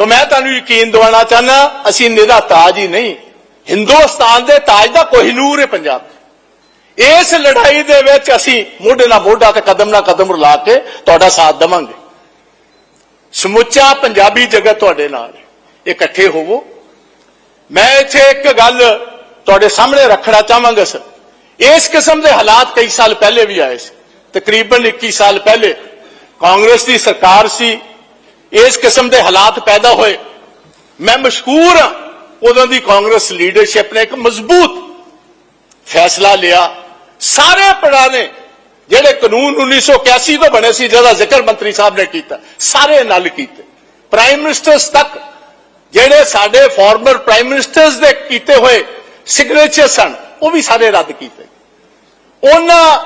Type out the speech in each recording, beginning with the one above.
ਤਾਂ ਮੈਂ ਤੁਹਾਨੂੰ ਯਕੀਨ ਦਿਵਾਉਣਾ ਚਾਹਨਾ ਅਸੀਂ ਨਿਹਰਾ ਤਾਜ ਹੀ ਨਹੀਂ। ਹਿੰਦੁਸਤਾਨ ਦੇ ਤਾਜ ਦਾ ਕੋਈ ਨੂਰ ਹੈ ਪੰਜਾਬ ਇਸ ਲੜਾਈ ਦੇ ਵਿੱਚ ਅਸੀਂ ਮੋਢੇ ਨਾਲ ਮੋਢਾ ਤੇ ਕਦਮ ਨਾਲ ਕਦਮ ਰਲਾ ਕੇ ਤੁਹਾਡਾ ਸਾਥ ਦੇਵਾਂਗੇ। ਸਮੁੱਚਾ ਪੰਜਾਬੀ ਜਗਤ ਤੁਹਾਡੇ ਨਾਲ ਇਕੱਠੇ ਹੋਵੋ। ਮੈਂ ਇੱਥੇ ਇੱਕ ਗੱਲ ਤੁਹਾਡੇ ਸਾਹਮਣੇ ਰੱਖਣਾ ਚਾਹਾਂਗਾ, ਸਰ। ਇਸ ਕਿਸਮ ਦੇ ਹਾਲਾਤ ਕਈ ਸਾਲ ਪਹਿਲੇ ਵੀ ਆਏ ਸੀ। ਤਕਰੀਬਨ 21 ਸਾਲ ਪਹਿਲੇ ਕਾਂਗਰਸ ਦੀ ਸਰਕਾਰ ਸੀ ਇਸ ਕਿਸਮ ਦੇ ਹਾਲਾਤ ਪੈਦਾ ਹੋਏ। ਮੈਂ ਮਸ਼ਹੂਰ ਹਾਂ। ਉਦੋਂ ਦੀ ਕਾਂਗਰਸ ਲੀਡਰਸ਼ਿਪ ਨੇ ਇੱਕ ਮਜ਼ਬੂਤ ਫੈਸਲਾ ਲਿਆ। ਸਾਰੇ ਪੁਰਾਣੇ ਜਿਹੜੇ ਕਾਨੂੰਨ 1981 ਤੋਂ ਬਣੇ ਸੀ, ਜਿਹਦਾ ਜ਼ਿਕਰ ਮੰਤਰੀ ਸਾਹਿਬ ਨੇ ਕੀਤਾ, ਸਾਰੇ ਨਲ ਕੀਤੇ। ਪ੍ਰਾਈਮ ਮਿਨਿਸਟਰਸ ਤੱਕ, ਜਿਹੜੇ ਸਾਡੇ ਫਾਰਮਰ ਪ੍ਰਾਈਮ ਮਿਨਿਸਟਰਸ ਦੇ ਕੀਤੇ ਹੋਏ ਸਿਗਨੇਚਰ ਸਨ, ਉਹ ਵੀ ਸਾਰੇ ਰੱਦ ਕੀਤੇ। ਉਹਨਾਂ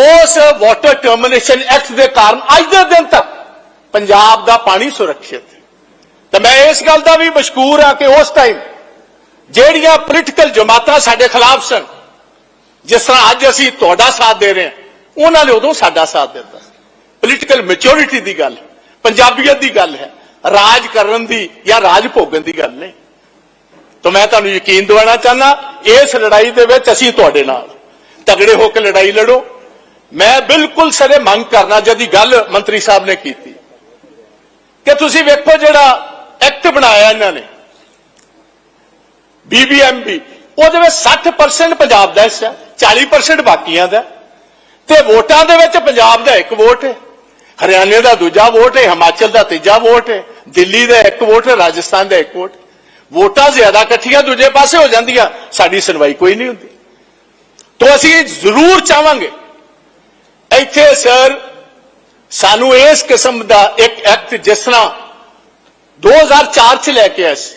ਉਸ ਵਾਟਰ ਟਰਮੀਨੇਸ਼ਨ ਐਕਟ ਦੇ ਕਾਰਨ ਅੱਜ ਦੇ ਦਿਨ ਤੱਕ ਪੰਜਾਬ ਦਾ ਪਾਣੀ ਸੁਰੱਖਿਅਤ ਹੈ। ਤਾਂ ਮੈਂ ਇਸ ਗੱਲ ਦਾ ਵੀ ਮਸ਼ਕੂਰ ਹਾਂ ਕਿ ਉਸ ਟਾਈਮ ਜਿਹੜੀਆਂ ਪੋਲੀਟੀਕਲ ਜਮਾਤਾਂ ਸਾਡੇ ਖਿਲਾਫ ਸਨ, ਜਿਸ ਤਰ੍ਹਾਂ ਅੱਜ ਅਸੀਂ ਤੁਹਾਡਾ ਸਾਥ ਦੇ ਰਹੇ ਹਾਂ, ਉਹਨਾਂ ਨੇ ਉਦੋਂ ਸਾਡਾ ਸਾਥ ਦਿੱਤਾ। ਪੋਲੀਟੀਕਲ ਮੈਚੁਰਿਟੀ ਦੀ ਗੱਲ, ਪੰਜਾਬੀਅਤ ਦੀ ਗੱਲ ਹੈ, ਰਾਜ ਕਰਨ ਦੀ ਜਾਂ ਰਾਜ ਭੋਗਣ ਦੀ ਗੱਲ ਨਹੀਂ। ਤਾਂ ਮੈਂ ਤੁਹਾਨੂੰ ਯਕੀਨ ਦਿਵਾਉਣਾ ਚਾਹਨਾ ਇਸ ਲੜਾਈ ਦੇ ਵਿੱਚ ਅਸੀਂ ਤੁਹਾਡੇ ਨਾਲ। ਤਗੜੇ ਹੋ ਕੇ ਲੜਾਈ ਲੜੋ। ਮੈਂ ਬਿਲਕੁਲ ਸਰੇ ਮੰਗ ਕਰਨਾ ਜਦੀ ਗੱਲ ਮੰਤਰੀ ਸਾਹਿਬ ਨੇ ਕੀਤੀ। ਕਿ ਤੁਸੀਂ ਵੇਖੋ ਜਿਹੜਾ ਐਕਟ ਬਣਾਇਆ ਇਹਨਾਂ ਨੇ ਬੀਬੀਐਮਬੀ ਉਹਦੇ ਵਿੱਚ 60% ਪੰਜਾਬ ਦਾ ਹਿੱਸਾ 40% ਬਾਕੀਆਂ ਦਾ। ਤੇ ਵੋਟਾਂ ਦੇ ਵਿੱਚ ਪੰਜਾਬ ਦਾ ਇੱਕ ਵੋਟ ਹੈ, ਹਰਿਆਣੇ ਦਾ ਦੂਜਾ ਵੋਟ ਹੈ, ਹਿਮਾਚਲ ਦਾ ਤੀਜਾ ਵੋਟ ਹੈ, ਦਿੱਲੀ ਦਾ ਇੱਕ ਵੋਟ ਹੈ, ਰਾਜਸਥਾਨ ਦਾ ਇੱਕ ਵੋਟ ਵੋਟਾਂ ਜ਼ਿਆਦਾ ਇਕੱਠੀਆਂ ਦੂਜੇ ਪਾਸੇ ਹੋ ਜਾਂਦੀਆਂ, ਸਾਡੀ ਸੁਣਵਾਈ ਕੋਈ ਨਹੀਂ ਹੁੰਦੀ। ਤੋਂ ਅਸੀਂ ਜ਼ਰੂਰ ਚਾਹਾਂਗੇ, ਇੱਥੇ ਸਰ, ਸਾਨੂੰ ਇਸ ਕਿਸਮ ਦਾ ਇੱਕ ਐਕਟ ਜਿਸ ਤਰ੍ਹਾਂ 2004 ਚ ਲੈ ਕੇ ਆਏ ਸੀ,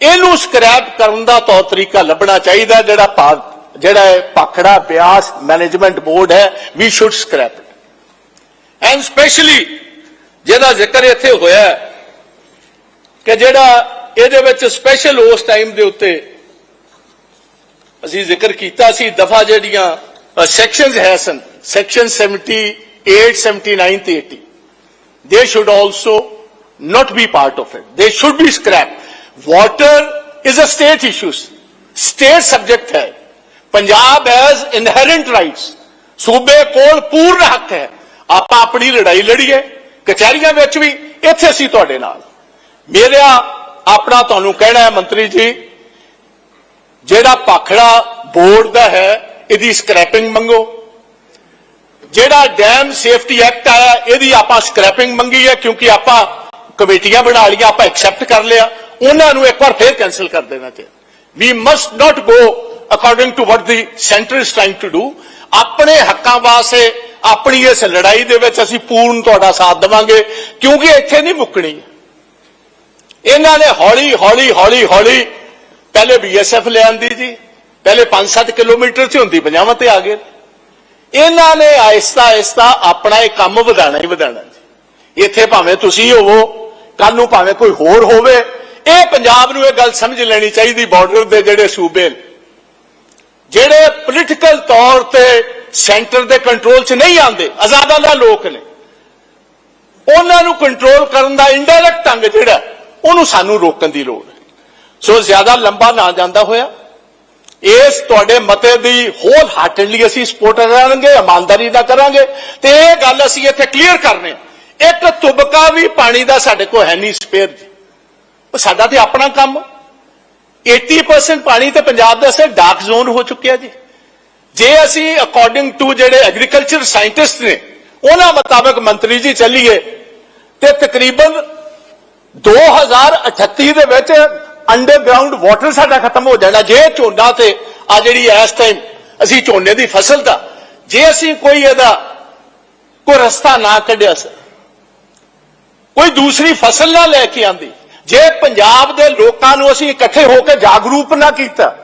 ਇਹਨੂੰ ਸਕ੍ਰੈਪ ਕਰਨ ਦਾ ਤੌਰ ਤਰੀਕਾ ਲੱਭਣਾ ਚਾਹੀਦਾ ਜਿਹੜਾ ਭਾ- ਜਿਹੜਾ ਹੈ ਪਾਖੜਾ ਬਿਆਸ ਮੈਨੇਜਮੈਂਟ ਬੋਰਡ ਹੈ we should scrap it and specially ਜਿਹਦਾ ਜ਼ਿਕਰ ਇੱਥੇ ਹੋਇਆ ਕਿ ਜਿਹੜਾ ਇਹਦੇ ਵਿੱਚ ਸਪੈਸ਼ਲ ਉਸ ਟਾਈਮ ਦੇ ਉੱਤੇ ਅਸੀਂ ਜ਼ਿਕਰ ਕੀਤਾ ਸੀ, ਦਫਾ ਜਿਹੜੀਆਂ ਸੈਕਸ਼ਨਸ ਹੈ ਸਨ ਸੈਕਸ਼ਨ 78 79 ਤੇ 80 they should also not be part of it. They should be scrapped. Water is a state issue. State subject ਹੈ ਪੰਜਾਬ has inherent rights. ਸੂਬੇ ਕੋਲ ਪੂਰਨ ਹੱਕ ਹੈ ਆਪਾਂ ਆਪਣੀ ਲੜਾਈ ਲੜੀਏ ਕਚਹਿਰੀਆਂ ਵਿੱਚ ਵੀ ਇੱਥੇ ਅਸੀਂ ਤੁਹਾਡੇ ਨਾਲ ਮੇਰਾ ਆਪਣਾ ਤੁਹਾਨੂੰ ਕਹਿਣਾ ਹੈ ਮੰਤਰੀ ਜੀ ਜਿਹੜਾ ਪਾਖੜਾ ਬੋਰਡ ਦਾ ਹੈ ਇਹਦੀ ਸਕ੍ਰੈਪਿੰਗ ਮੰਗੋ ਜਿਹੜਾ ਡੈਮ ਸੇਫਟੀ ਐਕਟ ਆਇਆ, ਇਹਦੀ ਆਪਾਂ ਸਕ੍ਰੈਪਿੰਗ ਮੰਗੀ ਹੈ, ਕਿਉਂਕਿ ਆਪਾਂ ਕਮੇਟੀਆਂ ਬਣਾ ਲਈਆਂ, ਆਪਾਂ ਐਕਸੈਪਟ ਕਰ ਲਿਆ। ਉਹਨਾਂ ਨੂੰ ਇੱਕ ਵਾਰ ਫੇਰ ਕੈਨਸਲ ਕਰ ਦੇਣਾ ਚਾਹੀਦਾ we must not go according to what the centre is trying to do ਆਪਣੇ ਹੱਕਾਂ ਵਾਸਤੇ, ਆਪਣੀ ਇਸ ਲੜਾਈ ਦੇ ਵਿੱਚ ਅਸੀਂ ਪੂਰਨ ਤੁਹਾਡਾ ਸਾਥ ਦੇਵਾਂਗੇ, ਕਿਉਂਕਿ ਇੱਥੇ ਨਹੀਂ ਮੁੱਕਣੀ। ਇਹਨਾਂ ਨੇ ਹੌਲੀ ਹੌਲੀ ਹੌਲੀ ਹੌਲੀ ਪਹਿਲੇ ਬੀਐਸਐਫ ਲੈ ਆਂਦੀ ਜੀ, ਪਹਿਲੇ 5-7 ਕਿਲੋਮੀਟਰ ਚ ਹੁੰਦੀ ਪੰਜਾਵਾਂ ਤੇ ਆ ਗਏ। ਇਹਨਾਂ ਨੇ ਆਹਿਸਤਾ ਆਇਸਤਾ ਆਪਣਾ ਇਹ ਕੰਮ ਵਧਾਣਾ ਹੀ ਵਧਾਣਾ ਇੱਥੇ ਭਾਵੇਂ ਤੁਸੀਂ ਹੋਵੋ ਕੱਲ ਨੂੰ ਭਾਵੇਂ ਕੋਈ ਹੋਰ ਹੋਵੇ, ਇਹ ਪੰਜਾਬ ਨੂੰ ਇਹ ਗੱਲ ਸਮਝ ਲੈਣੀ ਚਾਹੀਦੀ ਬਾਰਡਰ ਦੇ ਜਿਹੜੇ ਸੂਬੇ ਨੇ। ਜਿਹੜੇ ਪੋਲੀਟੀਕਲ ਤੌਰ ਤੇ ਸੈਂਟਰ ਦੇ ਕੰਟਰੋਲ 'ਚ ਨਹੀਂ ਆਉਂਦੇ ਆਜ਼ਾਦਾਨਾ ਲੋਕ ਨੇ। ਉਹਨਾਂ ਨੂੰ ਕੰਟਰੋਲ ਕਰਨ ਦਾ ਇਨਡਾਇਰੈਕਟ ਢੰਗ ਜਿਹੜਾ, ਉਹਨੂੰ ਸਾਨੂੰ ਰੋਕਣ ਦੀ ਲੋੜ ਹੈ। ਸੋ ਜ਼ਿਆਦਾ ਲੰਬਾ ਨਾ ਜਾਂਦਾ ਹੋਇਆ। ਇਸ ਤੁਹਾਡੇ ਮਤੇ ਦੀ ਹੋਲ ਹਾਰਟਡਲੀ ਅਸੀਂ ਸਪੋਰਟ ਕਰਾਂਗੇ, ਇਮਾਨਦਾਰੀ ਨਾਲ ਕਰਾਂਗੇ। ਤੇ ਇਹ ਗੱਲ ਅਸੀਂ ਇੱਥੇ ਕਲੀਅਰ ਕਰਨੇ। ਇੱਕ ਤੁਬਕਾ ਵੀ ਪਾਣੀ ਦਾ ਸਾਡੇ ਕੋਲ ਹੈ ਨਹੀਂ ਸਪੇਅਰ ਉਹ ਸਾਡਾ ਤੇ ਆਪਣਾ ਕੰਮ। 80% ਪਾਣੀ ਤੇ ਪੰਜਾਬ ਦਾ ਸੇ ਡਾਰਕ ਜ਼ੋਨ ਹੋ ਚੁੱਕਿਆ ਜੀ। ਜੇ ਅਸੀਂ ਅਕੋਰਡਿੰਗ ਟੂ ਜਿਹੜੇ ਐਗਰੀਕਲਚਰ ਸਾਇੰਟਿਸਟ ਨੇ, ਉਹਨਾਂ ਮੁਤਾਬਕ ਮੰਤਰੀ ਜੀ ਚੱਲੀਏ, ਤੇ ਤਕਰੀਬਨ 2038 ਦੇ ਵਿੱਚ ਅੰਡਰਗਰਾਉਂਡ ਵਾਟਰ ਸਾਡਾ ਖਤਮ ਹੋ ਜਾਣਾ, ਜੇ ਝੋਨਾ ਤੇ ਆ ਜਿਹੜੀ ਇਸ ਟਾਈਮ ਅਸੀਂ ਝੋਨੇ ਦੀ ਫਸਲ ਦਾ, ਜੇ ਅਸੀਂ ਕੋਈ ਇਹਦਾ ਕੋਈ ਰਸਤਾ ਨਾ ਕੱਢਿਆ ਸਰ, ਕੋਈ ਦੂਸਰੀ ਫਸਲ ਨਾ ਲੈ ਕੇ ਆਂਦੀ, ਜੇ ਪੰਜਾਬ ਦੇ ਲੋਕਾਂ ਨੂੰ ਅਸੀਂ ਇਕੱਠੇ ਹੋ ਕੇ ਜਾਗਰੂਕ ਨਾ ਕੀਤਾ,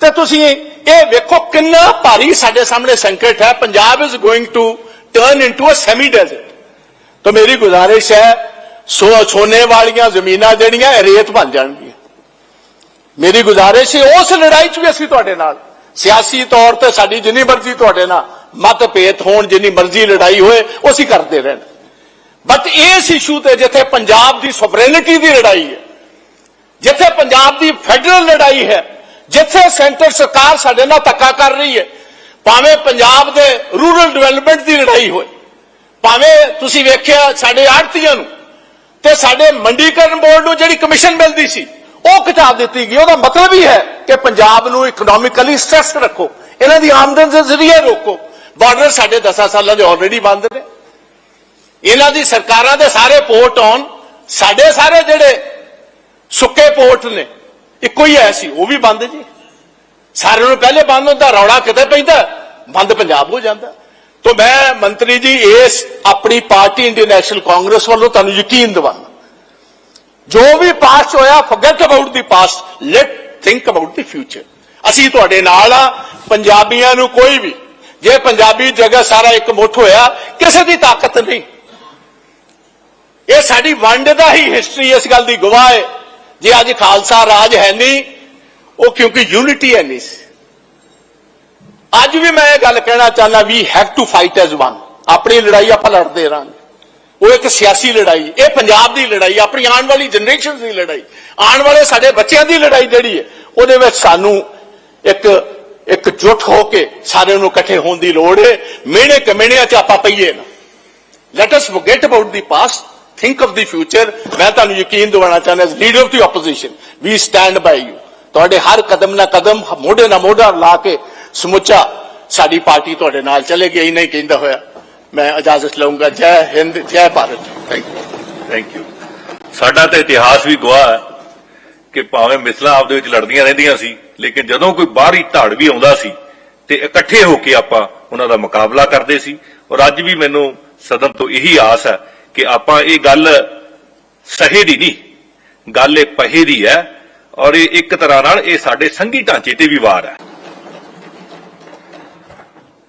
ਤੇ ਤੁਸੀਂ ਇਹ ਵੇਖੋ ਕਿੰਨਾ ਭਾਰੀ ਸਾਡੇ ਸਾਹਮਣੇ ਸੰਕਟ ਹੈ, Punjab is going to turn into a semi desert ਤਾਂ ਮੇਰੀ ਗੁਜ਼ਾਰਿਸ਼ ਹੈ ਸੋ ਸੋਨੇ ਵਾਲੀਆਂ ਜ਼ਮੀਨਾਂ ਜਿਹੜੀਆਂ ਰੇਤ ਬਣ ਜਾਣਗੀਆਂ। ਮੇਰੀ ਗੁਜ਼ਾਰਿਸ਼ ਹੈ, ਉਸ ਲੜਾਈ 'ਚ ਵੀ ਅਸੀਂ ਤੁਹਾਡੇ ਨਾਲ। ਸਿਆਸੀ ਤੌਰ ਤੇ ਸਾਡੀ ਜਿੰਨੀ ਮਰਜ਼ੀ ਤੁਹਾਡੇ ਨਾਲ ਮਤਭੇਦ ਹੋਣ, ਜਿੰਨੀ ਮਰਜ਼ੀ ਲੜਾਈ ਹੋਏ, ਉਹ ਅਸੀਂ ਕਰਦੇ ਰਹਿਣ। ਬਟ ਇਸ ਇਸ਼ੂ ਤੇ ਜਿੱਥੇ ਪੰਜਾਬ ਦੀ ਸੋਵਰੇਨਿਟੀ ਦੀ ਲੜਾਈ ਹੈ, ਜਿੱਥੇ ਪੰਜਾਬ ਦੀ ਫੈਡਰਲ ਲੜਾਈ ਹੈ, ਜਿੱਥੇ ਸੈਂਟਰ ਸਰਕਾਰ ਸਾਡੇ ਨਾਲ ਧੱਕਾ ਕਰ ਰਹੀ ਹੈ, ਭਾਵੇਂ ਪੰਜਾਬ ਦੇ ਰੂਰਲ ਡਿਵੈਲਪਮੈਂਟ ਦੀ ਲੜਾਈ ਹੋਏ, ਭਾਵੇਂ ਤੁਸੀਂ ਵੇਖਿਆ ਸਾਡੇ ਆੜਤੀਆਂ ਨੂੰ ਤੇ ਸਾਡੇ ਮੰਡੀਕਰਨ ਬੋਰਡ ਨੂੰ ਜਿਹੜੀ ਕਮਿਸ਼ਨ ਮਿਲਦੀ ਸੀ, ਉਹ ਘਟਾ ਦਿੱਤੀ ਗਈ। ਉਹਦਾ ਮਤਲਬ ਹੀ ਹੈ ਕਿ ਪੰਜਾਬ ਨੂੰ ਇਕਨੋਮਿਕਲੀ ਸਟ੍ਰੈਸ ਰੱਖੋ। ਇਹਨਾਂ ਦੀ ਆਮਦਨ ਦੇ ਜ਼ਰੀਏ ਰੋਕੋ। ਬਾਰਡਰ ਸਾਡੇ 10 ਸਾਲਾਂ ਦੇ ਆਲਰੇਡੀ ਬੰਦ ਨੇ। ਇਹਨਾਂ ਦੀ ਸਰਕਾਰਾਂ ਦੇ ਸਾਰੇ ਪੋਰਟ ਆਉਣ ਸਾਡੇ ਸਾਰੇ ਜਿਹੜੇ ਸੁੱਕੇ ਪੋਰਟ ਨੇ, ਇੱਕੋ ਹੀ ਐ ਸੀ, ਉਹ ਵੀ ਬੰਦ ਜੀ। ਸਾਰਿਆਂ ਨੂੰ ਪਹਿਲੇ ਬੰਦ ਹੁੰਦਾ, ਰੌਲਾ ਕਿਤੇ ਪੈਂਦਾ, ਬੰਦ ਪੰਜਾਬ ਹੋ ਜਾਂਦਾ। ਤੋਂ ਮੈਂ ਮੰਤਰੀ ਜੀ, ਇਸ ਆਪਣੀ ਪਾਰਟੀ ਇੰਡੀਅਨ ਨੈਸ਼ਨਲ ਕਾਂਗਰਸ ਵੱਲੋਂ ਤੁਹਾਨੂੰ ਯਕੀਨ ਦਿਵਾਉਂਦਾ ਜੋ ਵੀ ਪਾਸਟ ਹੋਇਆ forget about the past let think about the future ਅਸੀਂ ਤੁਹਾਡੇ ਨਾਲ ਆ, ਪੰਜਾਬੀਆਂ ਨੂੰ ਕੋਈ ਵੀ, ਜੇ ਪੰਜਾਬੀ ਜਗ੍ਹਾ ਸਾਰਾ ਇੱਕ ਮੁੱਠ ਹੋਇਆ, ਕਿਸੇ ਦੀ ਤਾਕਤ ਨਹੀਂ। ਇਹ ਸਾਡੀ ਵੰਡ ਦਾ ਹੀ ਹਿਸਟਰੀ ਇਸ ਗੱਲ ਦੀ ਗਵਾਹ ਹੈ। ਜੇ ਅੱਜ ਖਾਲਸਾ ਰਾਜ ਹੈ ਨਹੀਂ, ਉਹ ਕਿਉਂਕਿ ਯੂਨਿਟੀ ਹੈ ਨਹੀਂ ਸੀ। ਅੱਜ ਵੀ ਮੈਂ ਇਹ ਗੱਲ ਕਹਿਣਾ ਚਾਹੁੰਦਾ we have to fight as one ਆਪਣੀ ਲੜਾਈ ਆਪਾਂ ਲੜਦੇ ਰਹਾਂਗੇ। ਉਹ ਇੱਕ ਸਿਆਸੀ ਲੜਾਈ, ਇਹ ਪੰਜਾਬ ਦੀ ਲੜਾਈ, ਆਪਣੀ ਆਉਣ ਵਾਲੀ ਜਨਰੇਸ਼ਨ ਦੀ ਲੜਾਈ। ਆਉਣ ਵਾਲੇ ਸਾਡੇ ਬੱਚਿਆਂ ਦੀ ਲੜਾਈ ਜਿਹੜੀ ਹੈ, ਉਹਦੇ ਵਿੱਚ ਸਾਨੂੰ ਇੱਕ ਇੱਕ ਜੁਟ ਹੋ ਕੇ ਸਾਰਿਆਂ ਨੂੰ ਇਕੱਠੇ ਹੋਣ ਦੀ ਲੋੜ ਹੈ। ਮਿਹਣੇ ਕਮਿਹਣਿਆਂ 'ਚ ਆਪਾਂ ਪਈਏ ਨਾ। Let us forget about the past, think of the future ਮੈਂ ਤੁਹਾਨੂੰ ਯਕੀਨ ਦਿਵਾਉਣਾ ਚਾਹੁੰਦਾ, as leader of the opposition, we stand by you ਤੁਹਾਡੇ ਹਰ ਕਦਮ ਨਾਲ ਕਦਮ, ਮੋਢੇ ਨਾਲ ਮੋਢਾ ਲਾ ਕੇ ਸਮੁੱਚਾ ਸਾਡੀ ਪਾਰਟੀ ਤੁਹਾਡੇ ਨਾਲ ਚੱਲੇਗੀ, ਇਹ ਨਹੀਂ ਕਹਿੰਦਾ ਹੋਇਆ। ਮੈਂ ਇਜਾਜ਼ਤ ਲਵਾਂਗਾ Jai Hind, Jai Bharat. Thank you thank you ਸਾਡਾ ਤਾਂ ਇਤਿਹਾਸ ਵੀ ਗਵਾਹ ਹੈ ਕਿ ਭਾਵੇਂ ਮਿਸਲਾਂ ਆਪਦੇ ਵਿੱਚ ਲੜਦੀਆਂ ਰਹਿੰਦੀਆਂ ਸੀ, ਲੇਕਿਨ ਜਦੋਂ ਕੋਈ ਬਾਹਰੀ ਧੜ ਵੀ ਆਉਂਦਾ ਸੀ ਤੇ ਇਕੱਠੇ ਹੋ ਕੇ ਆਪਾਂ ਉਹਨਾਂ ਦਾ ਮੁਕਾਬਲਾ ਕਰਦੇ ਸੀ, ਔਰ ਅੱਜ ਵੀ ਮੈਨੂੰ ਸਦਨ ਤੋਂ ਇਹੀ ਆਸ ਹੈ ਕਿ ਆਪਾਂ ਇਹ ਗੱਲ ਸਹੇ ਦੀ ਨਹੀਂ, ਗੱਲ ਇਹ ਪਹੇ ਦੀ ਹੈ, ਔਰ ਇਹ ਇੱਕ ਤਰ੍ਹਾਂ ਨਾਲ ਇਹ ਸਾਡੇ ਸੰਘੀ ਢਾਂਚੇ ਤੇ ਵੀ ਵਾਰ ਹੈ।